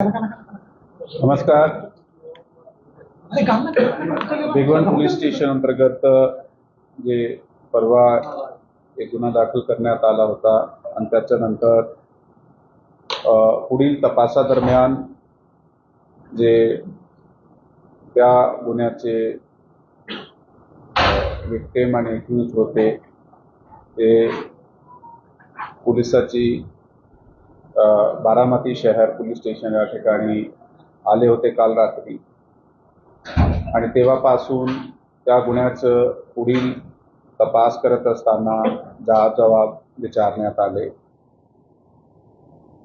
नमस्कार. Bhigwan police station अंतर्गत जे परवा एक गुन्हा दाखल करण्यात आला होता आणि त्याच्यानंतर पुढील तपासादरम्यान जे त्या गुन्ह्याचे विक्टेम आणि एक्यूज होते ते पोलिसाची बारामती शहर पोलीस स्टेशन या ठिकाणी आले होते काल रात्री. आणि तेव्हापासून त्या गुन्ह्याचं पुढील तपास करत असताना जाब जबाब विचारण्यात आले.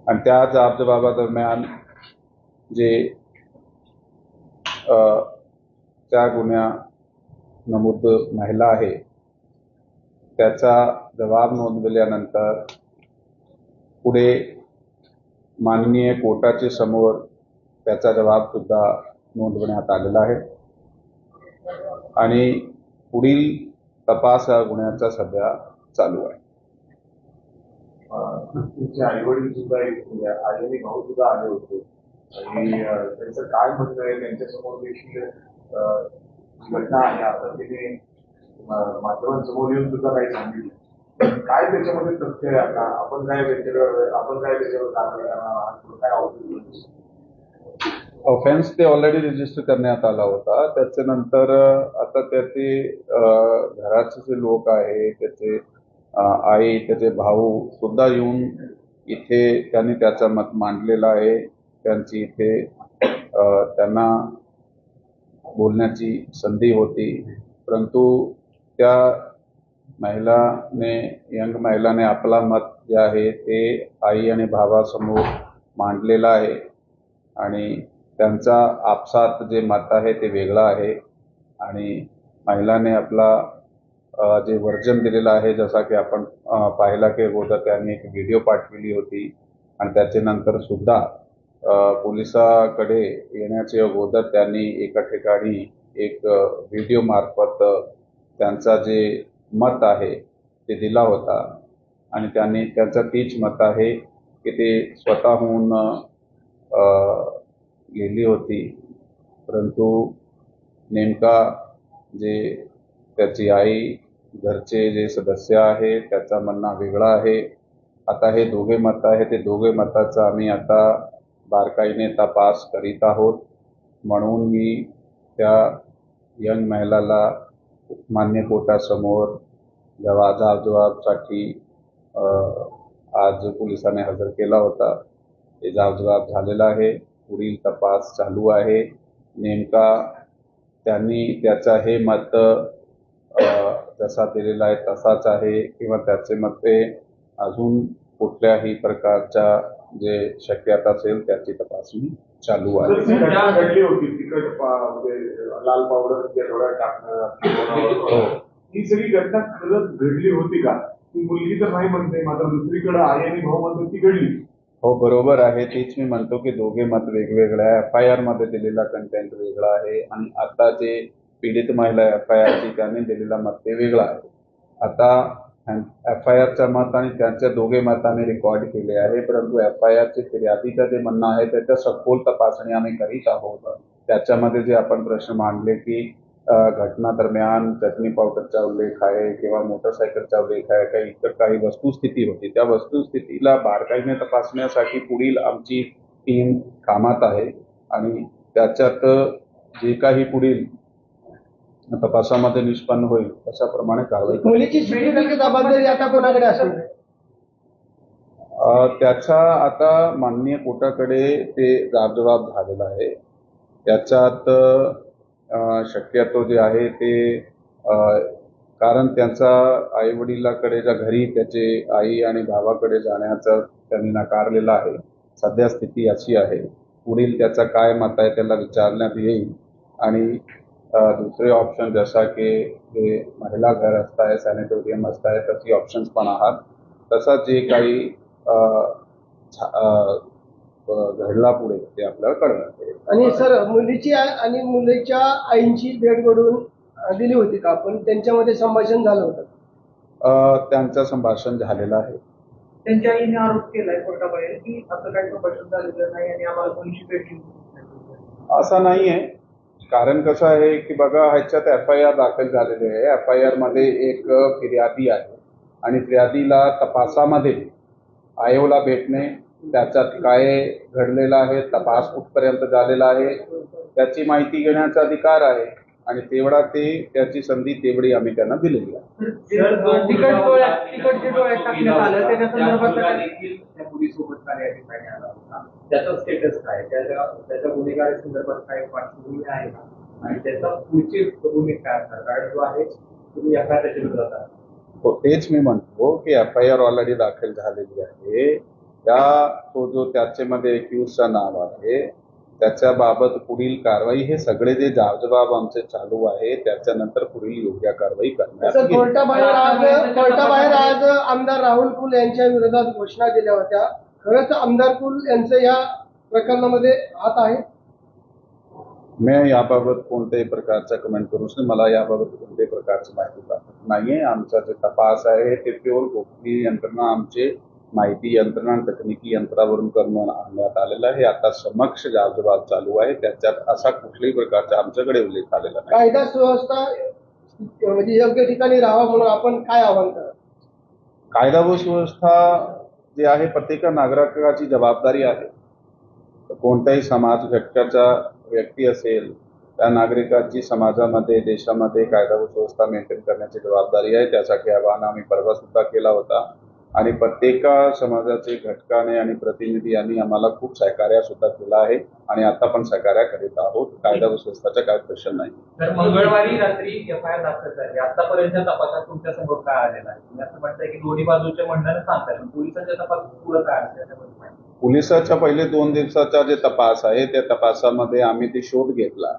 आणि त्या जाब जबाबादरम्यान जे त्या गुन्ह्या नमूद महिला आहे त्याचा जबाब नोंदवल्यानंतर पुढे माननीय कोर्टाचे समोर त्याचा जबाब सुद्धा नोंदवण्यात आलेला आहे. आणि पुढील तपास हा गुन्ह्याचा सध्या चालू आहे. तुमचे आई वडील सुद्धा एक आई आणि भाऊ सुद्धा आले होते. आणि त्यांचं काय म्हणणं आहे? त्यांच्यासमोर देखील घटना आहे. आता तिने माध्यमांसमोर येऊन सुद्धा काही सांगितलं. काय त्याच्यामध्ये तथ्य आहे आता? आपण काय त्याच्यावर आपण काय त्याच्यावर कारवाई करणार आहात? काय औषध ऑफेन्स ते ऑलरेडी रजिस्टर करण्यात आला होता. त्याच्यानंतर आता त्याचे घराचे जे लोक आहे त्याचे आई त्याचे भाऊ सुद्धा येऊन इथे त्यांनी त्याचा मत मांडलेला आहे. त्यांची इथे त्यांना बोलण्याची संधी होती. परंतु त्या महिलाने यंग महिलाने आपला मत जे आहे ते आई आणि भावासमोर मांडलेलं आहे. आणि त्यांचा आपसात जे मत आहे ते वेगळं आहे. आणि महिलाने आपला जे वर्जन दिलेलं आहे जसा की आपण पाहिला की अगोदर त्यांनी एक व्हिडिओ पाठविली होती. आणि त्याच्यानंतर सुद्धा पोलिसाकडे येण्याचे अगोदर त्यांनी एका ठिकाणी एक व्हिडिओ मार्फत त्यांचा जे मत आहे ते दिला होता. आणि त्यांनी त्यांचं तीच मत आहे की ते स्वतःहून लिहिली होती. परंतु नेमका जे त्याची आई घरचे जे सदस्य आहे त्याचा म्हणणं वेगळा आहे. आता हे दोघे मत आहे ते दोघे मताचं आम्ही आता बारकाईने तपास करीत आहोत. म्हणून मी त्या यंग महिलाला मान्य कोर्टासमोर जवाब जबाबसाठी आज पोलिसांनी हजर केला होता ते जबाब झालेला आहे. पुढील तपास चालू आहे. नेमका त्यांनी त्याचा हे मत अ, जसा दिलेला आहे तसाच आहे किंवा त्याचे मते अजून कुठल्याही प्रकारच्या जे शक्यता असेल त्याची तपासणी चालू आहे. घडली होती म्हणजे लाल पावडर टाकणं ही सगळी घटना खरंच घडली होती का? ती मुलगी तर नाही म्हणते मात्र दुसरीकडे आई आणि भाऊ म्हणतो ती घडली. हो बरोबर आहे. तेच मी म्हणतो की दोघे मत वेगवेगळे आहे एफ आय आरमध्ये दिलेला कंटेंट वेगळा आहे आणि आता जे पीडित महिला एफ आय आर ठिकाणी दिलेला मत ते वेगळा आहे. आता एफ आय आरच्या मत आणि त्यांच्या दोघे मताने रेकॉर्ड केले आहे परंतु एफ आय आरचे फिर्यादीचं जे म्हणणं आहे त्याच्या सखोल तपासणी आम्ही करीत आहोत. त्याच्यामध्ये जे आपण प्रश्न मांडले की घटना दरम्यान चटणी पावडरचा उल्लेख आहे किंवा मोटरसायकलचा उल्लेख आहे काही इतर काही वस्तुस्थिती होती. त्या वस्तुस्थितीला बारकाईने तपासण्यासाठी पुढील आमची टीम कामात आहे आणि त्याच्यात जे काही पुढील तपासामध्ये निष्पन्न होईल तशाप्रमाणे कारवाई. मुलीची जबाबदारी आता कोणाकडे असेल? अ, त्याचा आता माननीय कोर्टाकडे ते जाबजबाब झालेला आहे. त्याच्यात शक्यतो जे आहे ते कारण त्यांचा आई वडिलाकडे ज्या घरी त्याचे आई आणि भावाकडे जाण्याचा त्यांनी नाकारलेला आहे सध्या स्थिती अशी आहे. पुढील त्याचा काय मत आहे त्याला विचारण्यात येईल. आणि दुसरे ऑप्शन जसा की जे महिला घर असताय सॅनिटोरियम असताय तशी ऑप्शन्स पण आहात. तसा जे काही घडला पुढे ते आपल्याला कळणार. आहे आणि सर मुलीची आणि मुलीच्या आईंची भेट घडून दिली होती का? पण त्यांच्यामध्ये संभाषण झालं होतं. अ, त्यांचं संभाषण झालेलं आहे. त्यांच्या आईने आरोप केलाय कोर्टाबाहेर की असं काही संभाषण झालेलं नाही आणि आम्हाला कोणीशी असं नाही आहे कारण कसं आहे की बघा ह्याच्यात एफ आय आर दाखल झालेली आहे. एफ आय आरमध्ये एक फिर्यादी आहे. आणि फिर्यादीला तपासामध्ये आयोला भेटणे त्याच्यात काय घडलेलं आहे तपास कुठपर्यंत झालेला आहे त्याची माहिती घेण्याचा अधिकार आहे आणि तेवढा ते त्याची संधी तेवढी आम्ही त्यांना दिलेली आहे. त्याचा स्टेटस काय त्याच्या त्याच्या गुन्हेगारी संदर्भात काय पार्श्वभूमी आहे? का आणि त्याचा पुढची भूमिका काय असणार? कारण जो आहे तुम्ही हो तेच मी म्हणतो की एफ आय आर ऑलरेडी दाखल झालेली आहे. त्या तो जो त्याच्यामध्ये एक्युजचं नाव आहे त्याच्या बाबत पुढील कारवाई हे सगळे जे जाबजबाब आमचे चालू आहे त्याच्यानंतर पुढील योग्य कारवाई करण्यात कोर्टाबाहेर आज कोर्टाबाहेर आज आमदार राहुल कुल यांच्या विरोधात घोषणा केल्या होत्या. खरंच आमदार कुल यांचं या प्रकरणामध्ये हात आहे? मी याबाबत कोणत्याही प्रकारचा कमेंट करू शकतो मला याबाबत कोणत्याही प्रकारची माहिती प्राप्त नाहीये. आमचा जे तपास आहे ते प्युअर गोपनीय यंत्रणा आमचे माहिती यंत्रणा तकनिकी यंत्रावरून करून आणण्यात आलेलं आहे. आता समक्ष जाबजबाब चालू आहे त्याच्यात असा कुठल्याही प्रकारचा आमच्याकडे उल्लेख आलेला नाही. कायदा सुव्यवस्था म्हणजे योग्य ठिकाणी राहावा म्हणून आपण काय आव्हान करा कायदा व सुव्यवस्था जी आहे प्रत्येक नागरिकाची जबाबदारी आहे. कोणत्याही समाज घटकाचा व्यक्ती असेल त्या नागरिकाची समाजामध्ये देशामध्ये कायदा व सुव्यवस्था मेंटेन करण्याची जबाबदारी आहे. त्यासाठी आवाहन आम्ही परवा सुद्धा केला होता. आणि प्रत्येक समाजाचे घटकाने आणि प्रतिनिधी यांनी आम्हाला खूप सहकार्य सुद्धा केला आहे आणि आता पण सहकार्य करीत आहोत. कायदा व सुव्यवस्थेचा काय प्रश्न नाही. तर मंगळवारी रात्री एफ आय आर दाखल झाली. आतापर्यंत तपासात तुमच्यासमोर काय आलेला आहे? तुम्ही असं म्हणताय की दोन्ही बाजूचे म्हणणं सांगताय पोलिसांच्या तपासात पुढं काय त्याच्याबद्दल पोलिसाच्या पहिले दोन दिवसाचा जे तपास आहे त्या तपासामध्ये आम्ही ते शोध घेतला.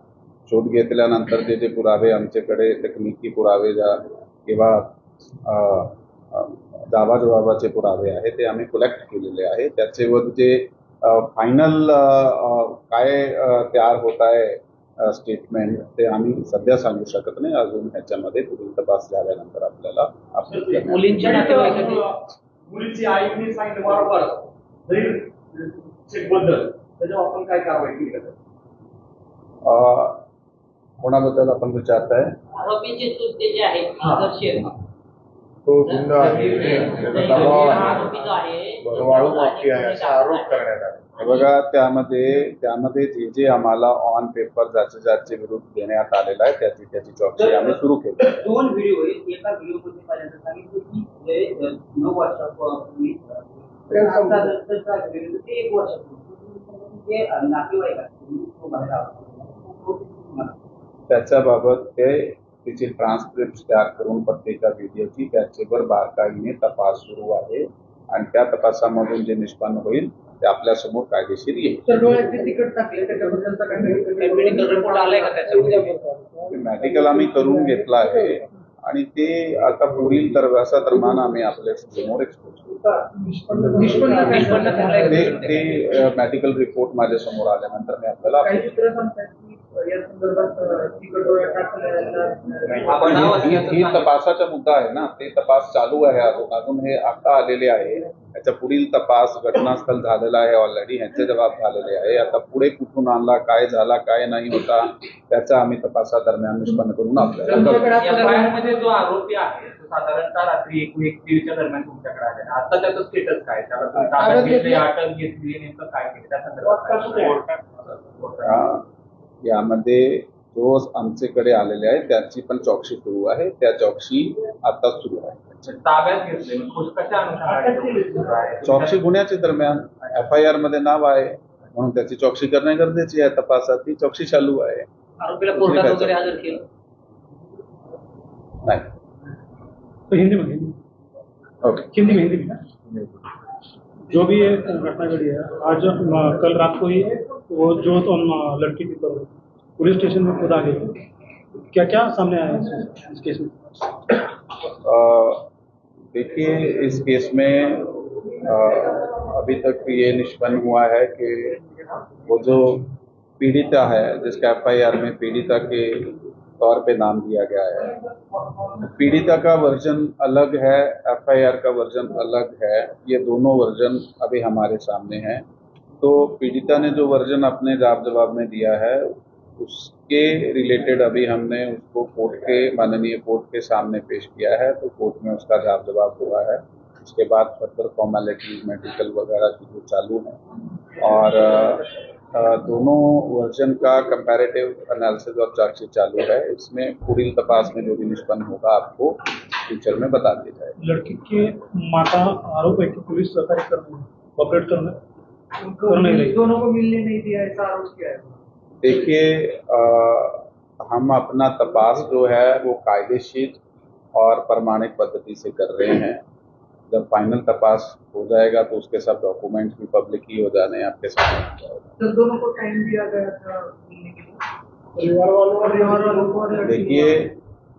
शोध घेतल्यानंतर जे जे पुरावे आमच्याकडे तकनिकी पुरावे ज्या किंवा जाबाजबाबाचे पुरावे आहे ते आम्ही कलेक्ट केलेले आहे त्याच्यावर जे फायनल काय तयार होत आहे स्टेटमेंट ते आम्ही सध्या सांगू शकत नाही. अजून ह्याच्यामध्ये पुढील तपास झाल्यानंतर आपल्याला मुलीची आईने सांगितलं बरोबर जरी चेकबद्दल त्याच्यावर आपण काय कारवाई केली का? अ, कोणाबद्दल आपण विचारताय? आरोपीचे जे आहे. आदर्श तो गुंड आहे. त्याचा दबाव आहे. आरोपी जो आहे. वाळू माफिया आहे. असा आरोप करण्यात आला. हे बघा त्यामध्ये त्यामध्ये जे जे आम्हाला ऑन पेपर ज्याचे ज्याचे विरुद्ध देण्यात आलेला आहे त्याची त्याची चौकशी आम्ही सुरू केली. दोन व्हिडिओ आहेत. एका व्हिडिओमध्ये सांगितलं की नऊ वर्षापूर्वी ते एक वर्षापूर्वी नातेवाईक. त्याच्याबाबत ते तिची ट्रान्सक्रिप्ट तयार करून प्रत्येका व्हिडिओची त्याच्यावर बारकाईने तपास सुरू आहे. आणि त्या तपासामधून जे निष्पन्न होईल ते आपल्यासमोर कायदेशीर येईल. मेडिकल रिपोर्ट आलाय का त्याच्यामध्ये? मेडिकल आम्ही करून घेतला आहे. आणि ते आता पुढील तर असा दरम्यान आम्ही आपल्यासमोर एक्सपोज करू. निष्पन्न काय निष्पन्न झालंय. ते ते मेडिकल रिपोर्ट माझ्यासमोर आल्यानंतर मी आपल्याला ही ही. तपासाचा मुद्दा आहे ना. ते तपास चालू आहे अजून. अजून हे आता आलेले आहे. याचा पुढील तपास घटनास्थळ झालेला आहे ऑलरेडी ह्यांचे जबाब झालेले आहे. आता पुढे कुठून आणला काय झाला काय नाही होता त्याचा आम्ही तपासादरम्यान निष्पन्न करून आपल्याला जो आरोपी आहे तो साधारणतः रात्री एक एक दीडच्या दरम्यान तुमच्याकडे आलेला आता त्याचं स्टेटस काय? त्याला. अटक घेतली नेमकं काय केलं? त्या संदर्भात यामध्ये जो आमच्याकडे आलेले आहे त्याची पण चौकशी सुरू आहे. त्या चौकशी आता सुरू आहे. चौकशी गुन्ह्याच्या दरम्यान एफ आय आरमध्ये नाव आहे. म्हणून त्याची चौकशी करणे गरजेची आहे. तपासात ती चौकशी चालू आहे. आरोपीला कोर्टात वगैरे हजर केलं? नाही. तो हिंदी ओके. हिंदी में हिंदी जो भी ये घटना घड़ी है आज कल रात को ही वो जो तो हम लड़की की तो पुलिस स्टेशन में खुद आ गए क्या क्या सामने आया इस, केस में? देखिए इस केस में अ, अभी तक ये निष्पन्न हुआ है कि वो जो पीड़िता है जिसका एफ़ आई आर में पीड़िता के तौर पे नाम दिया गया है। पीड़िता का वर्जन अलग है, एफआईआर का वर्जन अलग है, ये दोनों वर्जन अभी हमारे सामने हैं। तो पीड़िता ने जो वर्जन अपने जवाब जवाब में दिया है, उसके रिलेटेड अभी हमने उसको कोर्ट के, माननीय कोर्ट के सामने पेश किया है तो कोर्ट में उसका जवाब जवाब हुआ है। उसके बाद फर्दर फॉर्मेलिटीज मेडिकल वगैरह की जो चालू है और दोनों वर्जन का कंपैरेटिव एनालिसिस और चार्जशीट चालू है। इसमें पूरी तपास में जो भी निष्पन्न होगा आपको फ्यूचर में बता दिया जाएगा। लड़की के माता आरोप है कि पुलिस सहकारी कर रही है कॉपरेट करने कर नहीं रही। दोनों को मिलने नहीं दिया ऐसा आरोप किया है। देखिए हम अपना तपास जो है वो कायदेशीर और प्रमाणिक पद्धति से कर रहे हैं। जब फाइनल तपास हो जाएगा तो उसके सब डॉक्यूमेंट्स भी पब्लिक ही हो जाने हैं आपके सामने जाएगा। तो दोनों को टाइम दिया गया था। देखिए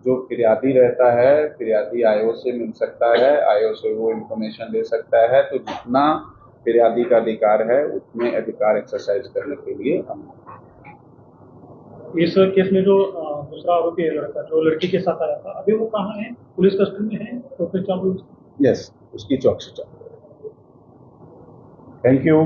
जो फिरियादी रहता है फिरियादी आयो से मिल सकता है आयो से वो इंफॉर्मेशन ले सकता है तो जितना फिरियादी का अधिकार है उतने अधिकार एक्सरसाइज करने के लिए हम इस केस में जो दूसरा आरोपी है लड़का जो लड़की के साथ आया था अभी वो कहाँ है? पुलिस कस्टडी में है? तो फिर चालू यस उसकी चौकसी चालू है। Thank you